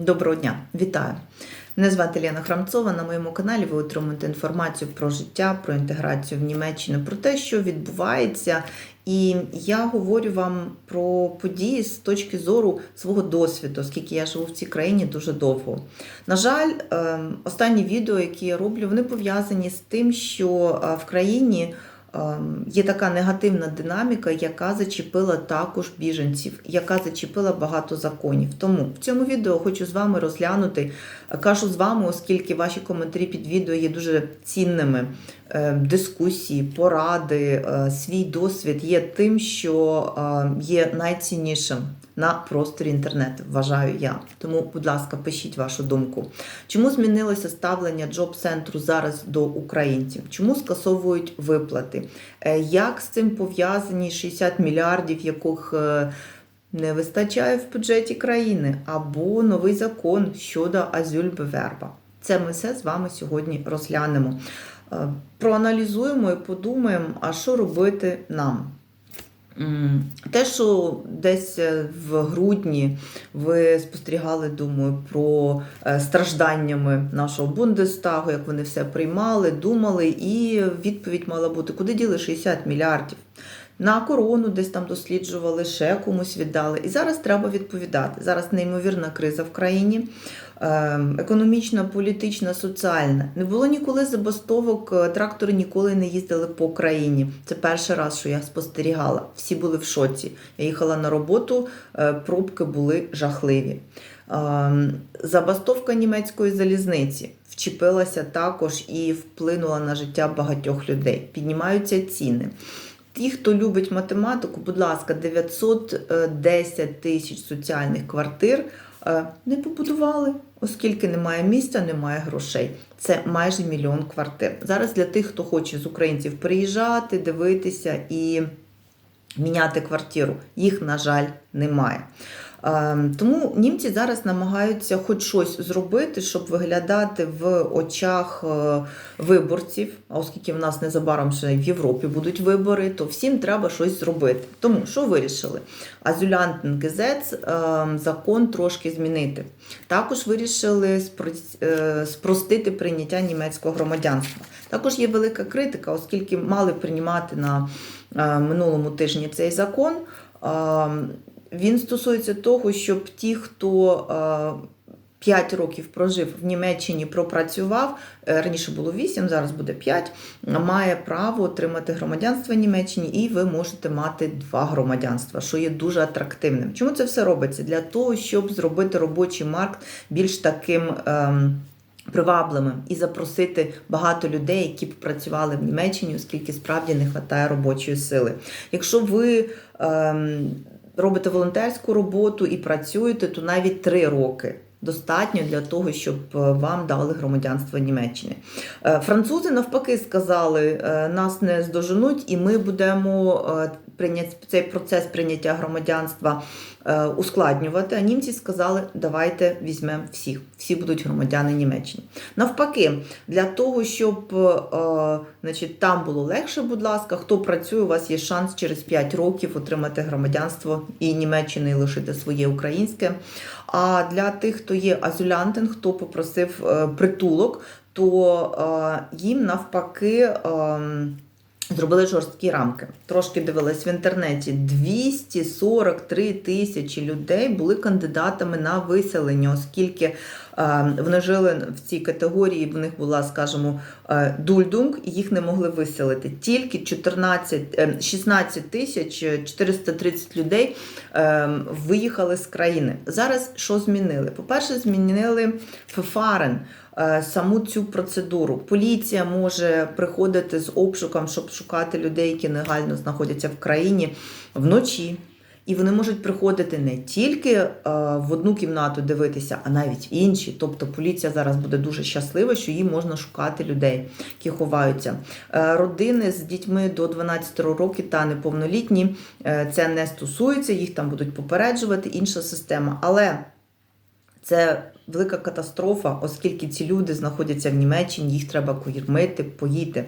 Доброго дня, вітаю! Мене звати Лена Храмцова. На моєму каналі ви отримуєте інформацію про життя, про інтеграцію в Німеччину, про те, що відбувається. І я говорю вам про події з точки зору свого досвіду, оскільки я живу в цій країні дуже довго. На жаль, ем, останні відео, які я роблю, вони пов'язані з тим, що е, в країні. Ем, Є така негативна динаміка, яка зачепила також біженців, яка зачепила багато законів. Тому в цьому відео хочу з вами розглянути, е, кажу з вами, оскільки ваші коментарі під відео є дуже цінними. Е, Дискусії, поради, е, свій досвід є тим, що е, є найціннішим на просторі інтернету, вважаю я. Тому, будь ласка, пишіть вашу думку. Чому змінилося ставлення джоб-центру зараз до українців? Чому скасовують виплати? Як з цим пов'язані 60 мільярдів, яких не вистачає в бюджеті країни, або новий закон щодо азюльбеверба? Це ми все з вами сьогодні розглянемо. Е, Проаналізуємо і подумаємо, а що робити нам. Те, що десь е, в грудні ви спостерігали, думаю, про е, стражданнями нашого Бундестагу, як вони все приймали, думали, і відповідь мала бути, куди діли 60 мільярдів. На корону десь там досліджували, ще комусь віддали. І зараз треба відповідати. Зараз неймовірна криза в країні. ем, Економічна, політична, соціальна. Не було ніколи забастовок, е, трактори ніколи не їздили по країні. Це перший раз, що я спостерігала. Всі були в шоці. Я їхала на роботу, е, пробки були жахливі. Ем, Забастовка німецької залізниці вчепилася також і вплинула на життя багатьох людей. Піднімаються ціни. Ті, хто любить математику, будь ласка, 910 тисяч соціальних квартир е, не побудували, оскільки немає місця, немає грошей. Це майже мільйон квартир. Зараз для тих, хто хоче з українців приїжджати, дивитися і міняти квартиру, їх, на жаль, немає. Ем, Тому німці зараз намагаються хоч щось зробити, щоб виглядати в очах е, виборців. А оскільки в нас незабаром ще в Європі будуть вибори, то всім треба щось зробити. Тому що вирішили? Азюлянтенгезец закон трошки змінити. Також вирішили е, спростити прийняття німецького громадянства. Також є велика критика, оскільки мали приймати на е, минулому тижні цей закон. Він стосується того, щоб ті, хто 5 років прожив в Німеччині, пропрацював, е, раніше було 8, зараз буде 5, має право отримати громадянство Німеччині, і ви можете мати два громадянства, що є дуже атрактивним. Чому це все робиться? Для того, щоб зробити робочий маркт більш таким. Ем, Привабливим і запросити багато людей, які б працювали в Німеччині, оскільки справді не вистачає робочої сили. Якщо ви ем, робите волонтерську роботу і працюєте, то навіть три роки. Достатньо для того, щоб е, вам дали громадянство Німеччини. Е, Французи навпаки сказали, е, нас не здоженуть, і ми будемо цей процес прийняття громадянства е, ускладнювати. А німці сказали, давайте візьмемо всіх, всі будуть громадяни Німеччини. Навпаки, для того, щоб е, значить, там було легше, будь ласка, хто працює, у вас є шанс через 5 років отримати громадянство і Німеччини і лишити своє українське. А для тих, хто є азюлянтин, хто попросив е, притулок, то їм навпаки. Е, Зробили жорсткі рамки. Трошки дивилась в інтернеті. 243 тисячі людей були кандидатами на виселення, оскільки е, вони жили в цій категорії, в них була, скажімо, е, дульдунг, і їх не могли виселити. Тільки 14, е, 16 тисяч 430 людей е, виїхали з країни. Зараз що змінили? По-перше, змінили ФФАРен е, саму цю процедуру. Поліція може приходити з обшуком, щоб шукати людей, які негально знаходяться в країні вночі. І вони можуть приходити не тільки е, в одну кімнату дивитися, а навіть в інші. Тобто поліція зараз буде дуже щаслива, що їм можна шукати людей, які ховаються. Е, родини з дітьми до 12 років та неповнолітні е, це не стосується, їх там будуть попереджувати, інша система. Але Це велика катастрофа, оскільки ці люди знаходяться в Німеччині, їх треба кормити, поїти.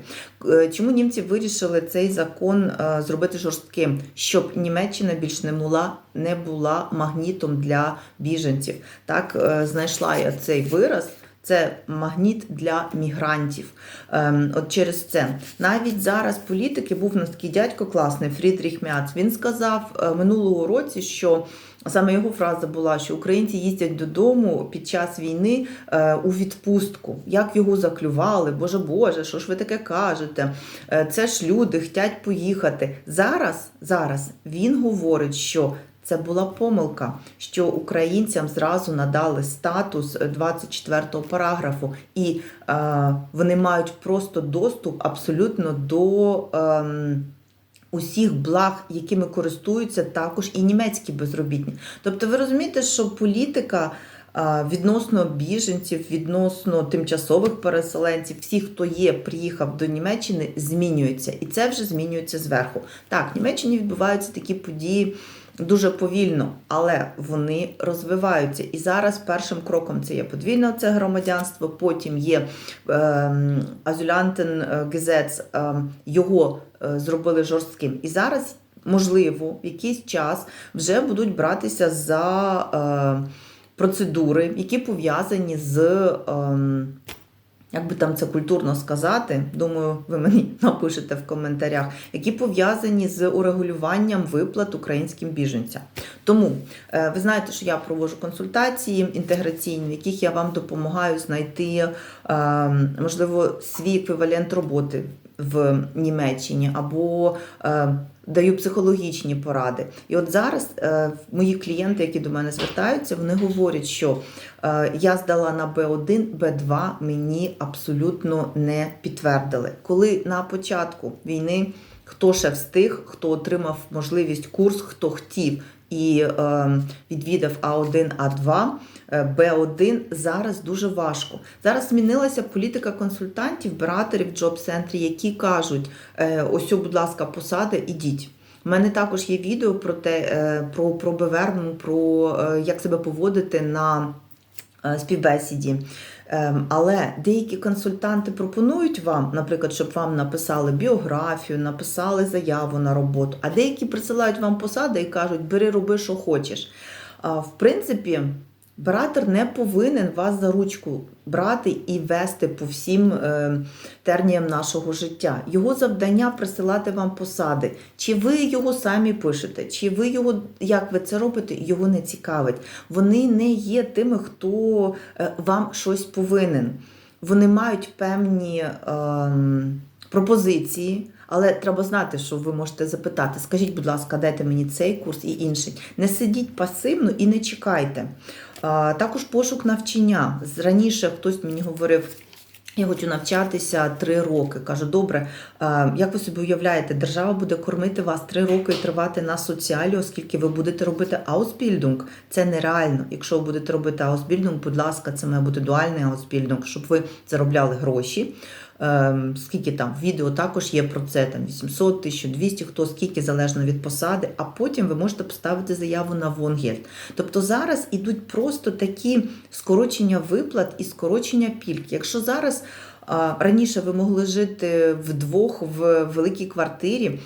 Е, Чому німці вирішили цей закон е, зробити жорстким, щоб Німеччина більш не була, не була магнітом для біженців? Так е, знайшла я цей вираз. Це магніт для мігрантів. Ем, от через це навіть зараз політики був у нас такий дядько класний Фрідріх Мяц. Він сказав е, минулого році, що саме його фраза була, що українці їздять додому під час війни е, у відпустку. Як його заклювали? Боже Боже, що ж ви таке кажете? Е, це ж люди хочуть поїхати. Зараз, зараз він говорить, що це була помилка, що українцям зразу надали статус 24-го параграфу, і е, вони мають просто доступ абсолютно до. Е, Усіх благ, якими користуються також і німецькі безробітні. Тобто, ви розумієте, що політика відносно біженців, відносно тимчасових переселенців, всіх, хто є, приїхав до Німеччини, змінюється, і це вже змінюється зверху. Так, в Німеччині відбуваються такі події дуже повільно, але вони розвиваються. І зараз першим кроком це є подвійне це громадянство, потім є ем, Азюлянтен Гезец, ем, його е, зробили жорстким. І зараз, можливо, в якийсь час вже будуть братися за е, процедури, які пов'язані з. ем, як би там це культурно сказати, думаю, ви мені напишете в коментарях, які пов'язані з урегулюванням виплат українським біженцям. Тому е, ви знаєте, що я проводжу консультації інтеграційні, в яких я вам допомагаю знайти, е, можливо, свій еквівалент роботи в Німеччині або е, даю психологічні поради. І от зараз е, мої клієнти, які до мене звертаються, вони говорять, що е, я здала на Б1, Б2 мені абсолютно не підтвердили. Коли на початку війни хто ще встиг, хто отримав можливість курс, хто хотів і е, відвідав А1, А2, е, Б1 зараз дуже важко. Зараз змінилася політика консультантів, бераторів в джоб-центрі, які кажуть: е, ось, будь ласка, посади, ідіть. У мене також є відео про те, е, про, про Беверну, про як себе поводити на співбесіді. Ем, Але деякі консультанти пропонують вам, наприклад, щоб вам написали біографію, написали заяву на роботу, а деякі присилають вам посади і кажуть, бери, роби, що хочеш. В принципі, Баратор не повинен вас за ручку брати і вести по всім е, терніям нашого життя. Його завдання присилати вам посади. Чи ви його самі пишете, чи ви його, як ви це робите, його не цікавить. Вони не є тими, хто е, вам щось повинен. Вони мають певні е, пропозиції. Але треба знати, що ви можете запитати. Скажіть, будь ласка, дайте мені цей курс і інший. Не сидіть пасивно і не чекайте. Також пошук навчання. Раніше хтось мені говорив. Я хочу навчатися три роки. Кажу, добре, як ви собі уявляєте, держава буде кормити вас три роки і тривати на соціалі, оскільки ви будете робити аусбільдинг. Це нереально. Якщо ви будете робити аусбільдинг, будь ласка, це має бути дуальний аусбільдинг, щоб ви заробляли гроші. Ем, Скільки там відео також є про це, там 800, 1200, хто скільки залежно від посади, а потім ви можете поставити заяву на Вонгельд. Тобто зараз ідуть просто такі скорочення виплат і скорочення пільг. Якщо зараз раніше ви могли жити вдвох в великій квартирі.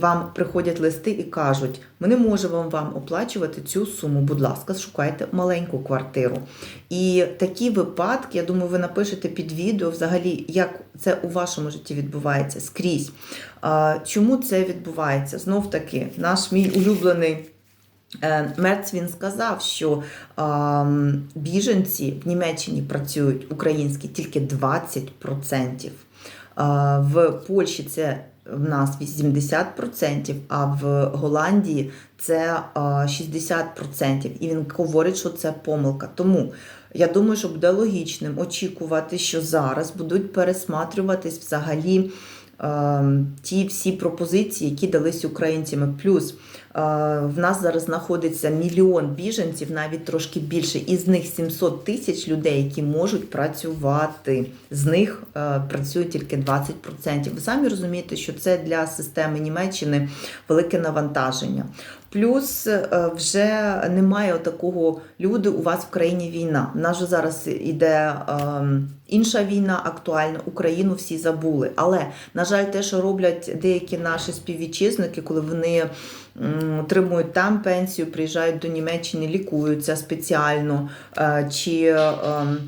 Вам приходять листи і кажуть, ми не можемо вам оплачувати цю суму. Будь ласка, шукайте маленьку квартиру. І такі випадки, я думаю, ви напишете під відео взагалі, як це у вашому житті відбувається скрізь. Чому це відбувається? Знов таки, наш мій улюблений. е, Мерц він сказав, що біженці в Німеччині працюють українські тільки 20%. А, в Польщі це в нас 80%, а в Голландії це а, 60%. І він говорить, що це помилка. Тому я думаю, що буде логічним очікувати, що зараз будуть пересматрюватись взагалі. Е, Ті всі пропозиції, які дались українцями, плюс е, в нас зараз знаходиться мільйон біженців, навіть трошки більше. Із них 700 тисяч людей, які можуть працювати. З них е, працює тільки 20%. Ви самі розумієте, що це для системи Німеччини велике навантаження. Плюс е, вже немає такого люди, у вас в країні війна. У нас же зараз іде ем, інша війна актуальна, Україну всі забули. Але, на жаль, те, що роблять деякі наші співвітчизники, коли вони отримують там пенсію, приїжджають до Німеччини, лікуються спеціально е, чи ем,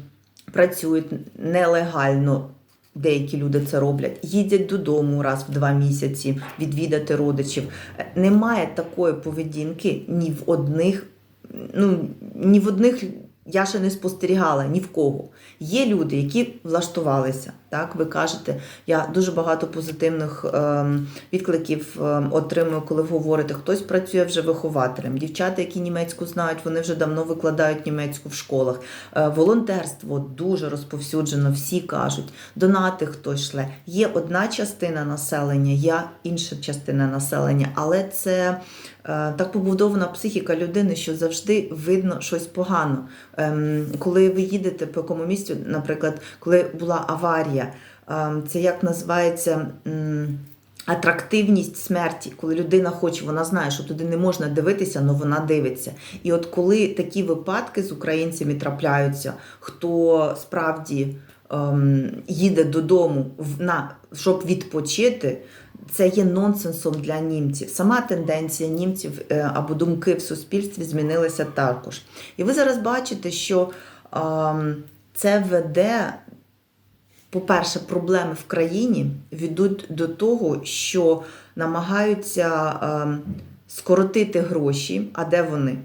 працюють нелегально. Деякі люди це роблять, їдять додому раз в два місяці відвідати родичів. Немає такої поведінки ні в одних, ну ні в одних я ще не спостерігала ні в кого. Є люди, які влаштувалися. Так, ви кажете, я дуже багато позитивних ем, відкликів ем, отримую, коли говорите, хтось працює вже вихователем. Дівчата, які німецьку знають, вони вже давно викладають німецьку в школах. Е, волонтерство дуже розповсюджено, всі кажуть, донати хтось шле. Є одна частина населення, є інша частина населення, але це е, так побудована психіка людини, що завжди видно щось погано. Ем, коли ви їдете по якому місцю, наприклад, коли була аварія, ем, це як називається. Атрактивність смерті, коли людина хоче, вона знає, що туди не можна дивитися, але вона дивиться. І от коли такі випадки з українцями трапляються, хто справді ем, їде додому на, щоб відпочити, це є нонсенсом для німців. Сама тенденція німців е, або думки в суспільстві змінилися також. І ви зараз бачите, що ем, це веде по-перше, проблеми в країні ведуть до того, що намагаються ем, скоротити гроші. А де вони?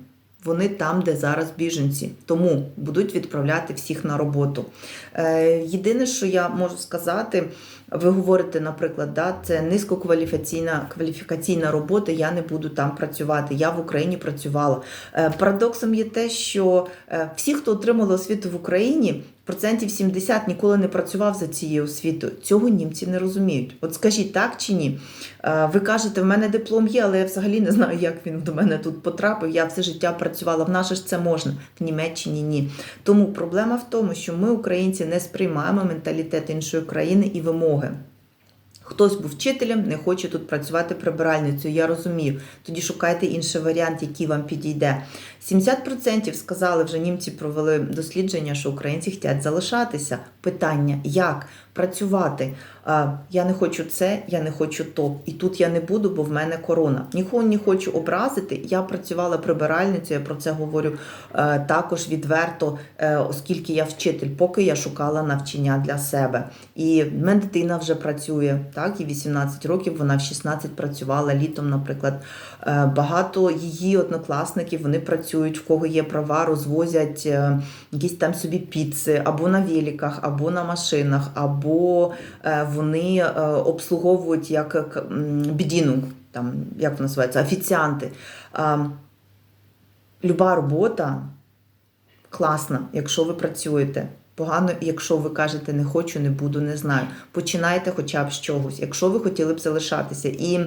Вони там, де зараз біженці, тому будуть відправляти всіх на роботу. Е, єдине, що я можу сказати, ви говорите, наприклад, да, це низькокваліфікаційна кваліфікаційна робота, я не буду там працювати. Я в Україні працювала. Е, парадоксом є те, що е, всі, хто отримали освіту в Україні, процентів 70 ніколи не працював за цією освітою. Цього німці не розуміють. От скажіть так чи ні? Е, Ви кажете, в мене диплом є, але я взагалі не знаю, як він до мене тут потрапив. Я все життя працювала. В наше ж це можна, в Німеччині ні. Тому проблема в тому, що ми, українці, не сприймаємо менталітет іншої країни і вимоги. Хтось був вчителем, не хоче тут працювати прибиральницею, я розумію. Тоді шукайте інший варіант, який вам підійде. 70% сказали, вже німці провели дослідження, що українці хочуть залишатися. Питання, як працювати? Я не хочу це, я не хочу то. І тут я не буду, бо в мене корона. Нікого не хочу образити. Я працювала прибиральницею, я про це говорю е, також відверто, е, оскільки я вчитель, поки я шукала навчання для себе. І в мене дитина вже працює, так, і 18 років вона в 16 працювала літом, наприклад. Е, Багато її однокласників вони працюють, в кого є права, розвозять е, якісь там собі піци або на великах, або на машинах, або е, вони е, обслуговують як бідінунг, там як воно називається, офіціанти. Люба робота класна, якщо ви працюєте. Погано, якщо ви кажете не хочу, не буду, не знаю. Починайте хоча б з чогось, якщо ви хотіли б залишатися. І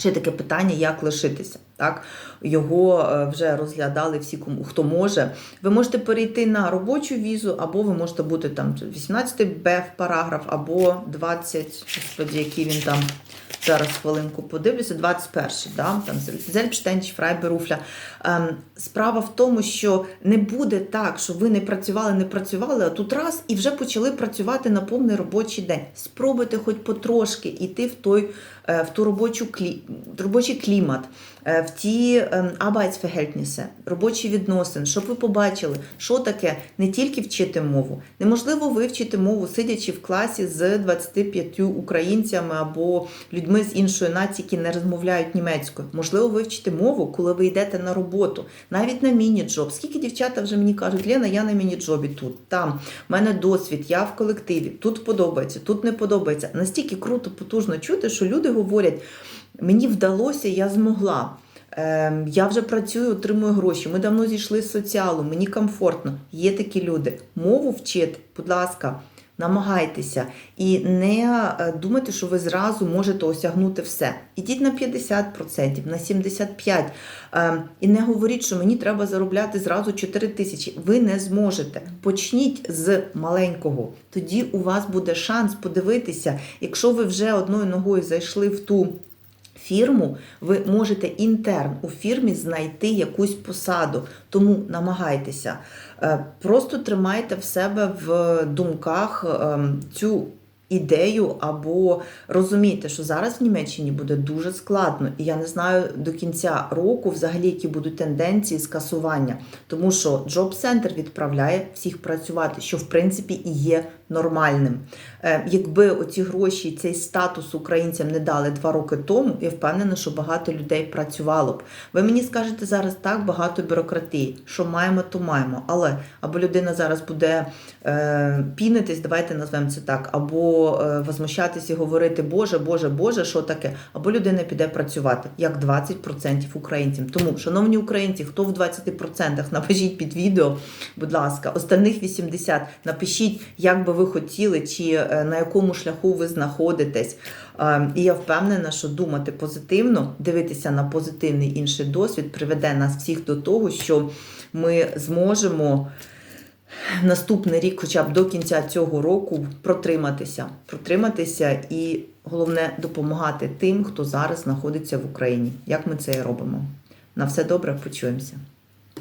ще таке питання, як лишитися. Так? Його е, вже розглядали всі, кому хто може. Ви можете перейти на робочу візу, або ви можете бути там 18 Б параграф, або 20, господі, який він там. Зараз хвилинку подивлюся, 21 да? там Зельбштейн, Фрайберуфля. Ем, справа в тому, що не буде так, що ви не працювали, не працювали, а тут раз і вже почали працювати на повний робочий день. Спробуйте хоч потрошки йти в той в ту робочу клі, робочий клімат, е, в ті ем, Arbeitsverhältnisse, робочі відносини, щоб ви побачили, що таке не тільки вчити мову. Неможливо вивчити мову, сидячи в класі з 25 українцями або людьми з іншої нації, які не розмовляють німецькою. Можливо, вивчити мову, коли ви йдете на роботу, навіть на міні-джоб. Скільки дівчата вже мені кажуть, Лена, я на міні-джобі тут, там, в мене досвід, я в колективі, тут подобається, тут не подобається. Настільки круто, потужно чути, що люди говорять, мені вдалося, я змогла. Ем, Я вже працюю, отримую гроші. Ми давно зійшли з соціалу, мені комфортно. Є такі люди. Мову вчити, будь ласка, намагайтеся. І не е, думайте, що ви зразу можете осягнути все. Ідіть на 50%, на 75%. Ем, І не говоріть, що мені треба заробляти зразу 4 тисячі. Ви не зможете. Почніть з маленького. Тоді у вас буде шанс подивитися, якщо ви вже одною ногою зайшли в ту фірму, ви можете інтерн у фірмі знайти якусь посаду. Тому намагайтеся. Е, Просто тримайте в себе в думках ем, цю ідею або розумійте, що зараз в Німеччині буде дуже складно, і я не знаю до кінця року взагалі, які будуть тенденції скасування, тому що Job Center відправляє всіх працювати, що в принципі і є нормальним. Е, Якби оці гроші, цей статус українцям не дали два роки тому, я впевнена, що багато людей працювало б. Ви мені скажете зараз так багато бюрократії, що маємо, то маємо. Але або людина зараз буде е, пінитись, давайте назвемо це так, або е, возмущатись і говорити Боже, Боже, Боже, що таке, або людина піде працювати, як 20% українців. Тому, шановні українці, хто в 20% напишіть під відео, будь ласка, остальних 80% напишіть, як би ви хотіли, чи е, на якому шляху ви знаходитесь. Е, І я впевнена, що думати позитивно, дивитися на позитивний інший досвід приведе нас всіх до того, що ми зможемо наступний рік, хоча б до кінця цього року, протриматися, протриматися і головне допомагати тим, хто зараз знаходиться в Україні. Як ми це робимо? На все добре, почуємося.